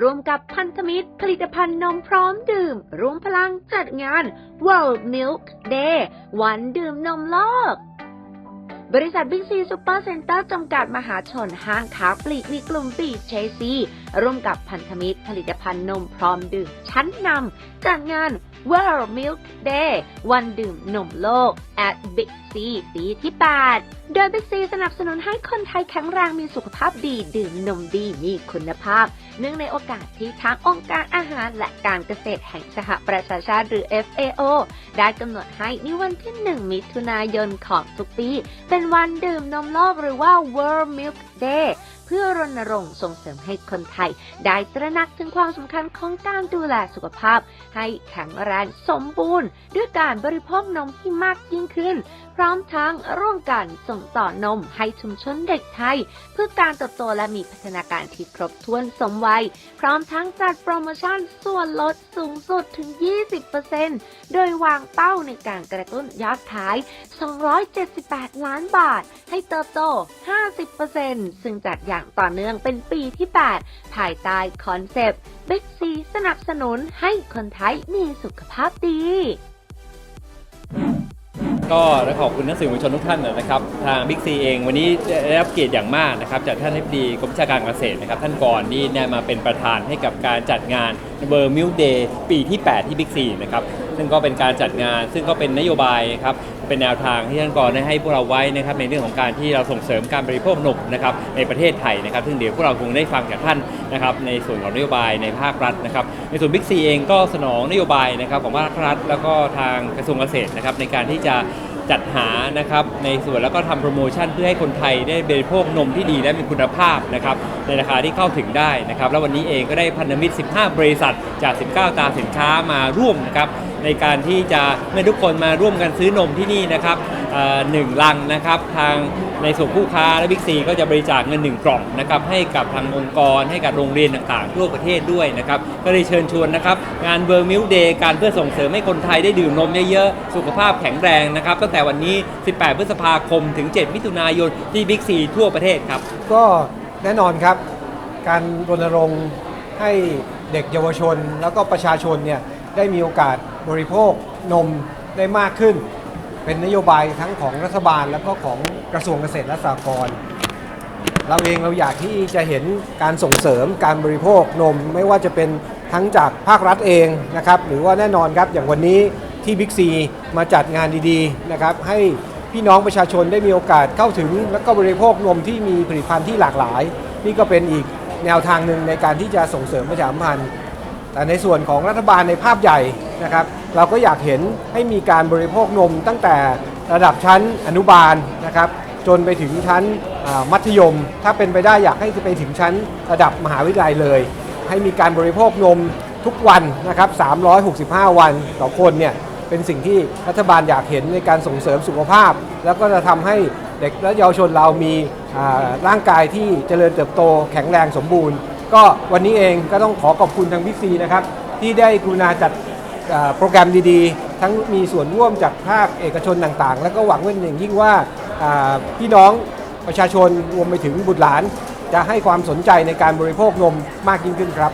ร่วมกับพันธมิตร ผลิตภัณฑ์นมพร้อมดื่มรวมพลังจัดงาน World Milk Day วันดื่มนมโลก บริษัทบิ๊กซีซูเปอร์เซ็นเตอร์จำกัดมหาชนห้างค้าปลีกในกลุ่มบีเชซีร่วมกับพันธมิตร ผลิตภัณฑ์นมพร้อมดื่มชั้นนำจัดงาน World Milk Day วันดื่มนมโลก at Big C ปีที่ 8 โดย Big C สนับสนุนให้คนไทยแข็งแรงมีสุขภาพดีดื่มนมดีมีคุณภาพ เนื่องในโอกาสที่ทางองค์การอาหารและการเกษตรแห่งสหประชาชาติหรือ FAO ได้กำหนดให้ในวันที่ 1 มิถุนายนของทุกปี เป็นวันดื่มนมโลกหรือว่า World Milk Day พื่อรณรงค์ส่งเสริมให้คนไทย ได้ตระหนักถึงความสำคัญของการดูแลสุขภาพ ให้แข็งแรงสมบูรณ์ ด้วยการบริโภคนมที่มากยิ่งขึ้น พร้อมทั้งร่วมกันส่งต่อนมให้ชุมชนเด็กไทย เพื่อการเติบโตและมีพัฒนาการที่ครบถ้วนสมวัย พร้อมทั้งจัดโปรโมชั่นส่วนลดสูงสุดถึง 20%โดยวางเป้าในการกระตุ้นยอดขาย 278 ล้านบาท ให้เติบโต 50%ซึ่งจัดอย่างต่อเนื่องเป็นปีที่ 8 ภายใต้คอนเซปต์ Big C สนับสนุนให้คนไทยมีสุขภาพดีก็ขอบคุณนักสื่อมวลชนทุกท่านนะครับทางบิ๊กซีเองวันนี้ได้รับเกียรติอย่างมากนะครับจากท่านทิบดีกรมวิชาการเกษตรนะครับท่านกรนี่ได้มาเป็นประธานให้กับการจัดงานเบอร์มิลเดย์ปีที่ 8 ที่บิ๊กซีนะครับ ซึ่งก็เป็นการจัดงาน ซึ่งก็เป็นนโยบายครับเป็นแนวทางที่ท่านกรได้ให้พวกเราไว้นะครับในเรื่องของการที่เราส่งเสริมการบริโภคนมนะครับในประเทศไทยนะครับ ซึ่งเดี๋ยวพวกเราคงได้ฟังจากท่านนะครับในส่วนของนโยบายในภาครัฐนะครับในส่วนบิ๊กซีเองก็สนองนโยบายนะครับของภาครัฐ แล้วก็ทางกระทรวงเกษตรนะครับในการที่จะจัดหานะครับในส่วนแล้วก็ทำโปรโมชั่นเพื่อให้คนไทยได้บริโภคนมที่ดีและมีคุณภาพนะครับ ในราคาที่เข้าถึงได้นะครับแล้ววันนี้เองก็ได้พันธมิตร 15 บริษัทจาก 19 ตาสินค้ามาร่วมนะครับในการที่จะเมื่อทุกคนมาร่วมกันซื้อนมที่นี่นะครับหนึ่งลังนะครับทางในส่วนผู้ค้าและบิ๊กซีก็จะบริจาคเงิน 1 กล่องนะครับให้กับทางองค์กร ให้กับโรงเรียนต่างๆทั่วประเทศด้วยนะครับก็เลยเชิญชวนนะครับงานเบอร์มิลเดย์การเพื่อส่งเสริมให้คนไทยได้ดื่มนมเยอะๆ สุขภาพแข็งแรงนะครับตั้งแต่วันนี้ 18 พฤษภาคมถึง 7 มิถุนายนที่บิ๊กซีทั่วประเทศครับก็ แน่นอนครับ การรณรงค์ให้เด็กเยาวชน แล้วก็ประชาชนเนี่ยได้มีโอกาสบริโภคนมได้มากขึ้น เป็นนโยบายทั้งของรัฐบาลแล้วก็ของกระทรวงเกษตรและสหกรณ์เราเองเราอยากที่จะเห็นการส่งเสริมการบริโภคนมไม่ว่าจะเป็นทั้งจากภาครัฐเองนะครับหรือว่าแน่นอนครับอย่างวันนี้ที่บิ๊กซีมาจัดงานดีๆนะครับให้ พี่น้องประชาชนได้มีโอกาสเข้าถึง แล้วก็บริโภคนมที่มีผลิตภัณฑ์ที่หลากหลาย นี่ก็เป็นอีกแนวทางหนึ่งในการที่จะส่งเสริมประชาสัมพันธ์แต่ในส่วนของรัฐบาลในภาพใหญ่นะครับ เราก็อยากเห็นให้มีการบริโภคนมตั้งแต่ระดับชั้นอนุบาลนะครับ จนไปถึงชั้นมัธยม ถ้าเป็นไปได้อยากให้ไปถึงชั้นระดับมหาวิทยาลัยเลย ให้มีการบริโภคนมทุกวันนะครับ 365 วันต่อคนเนี่ย เป็นสิ่งที่รัฐบาลอยากเห็นในการส่งเสริมสุขภาพ แล้วก็จะทำให้เด็กและเยาวชนเรามีร่างกายที่เจริญเติบโตแข็งแรงสมบูรณ์ ก็วันนี้เองก็ต้องขอขอบคุณทางบิ๊กซีนะครับที่ได้กรุณาจัดโปรแกรมดีๆ ทั้งมีส่วนร่วมจากภาคเอกชนต่างๆ แล้วก็หวังเป็นอย่างยิ่งว่าพี่น้องประชาชนรวมไปถึงบุตรหลาน จะให้ความสนใจในการบริโภคนมมากยิ่งขึ้นครับ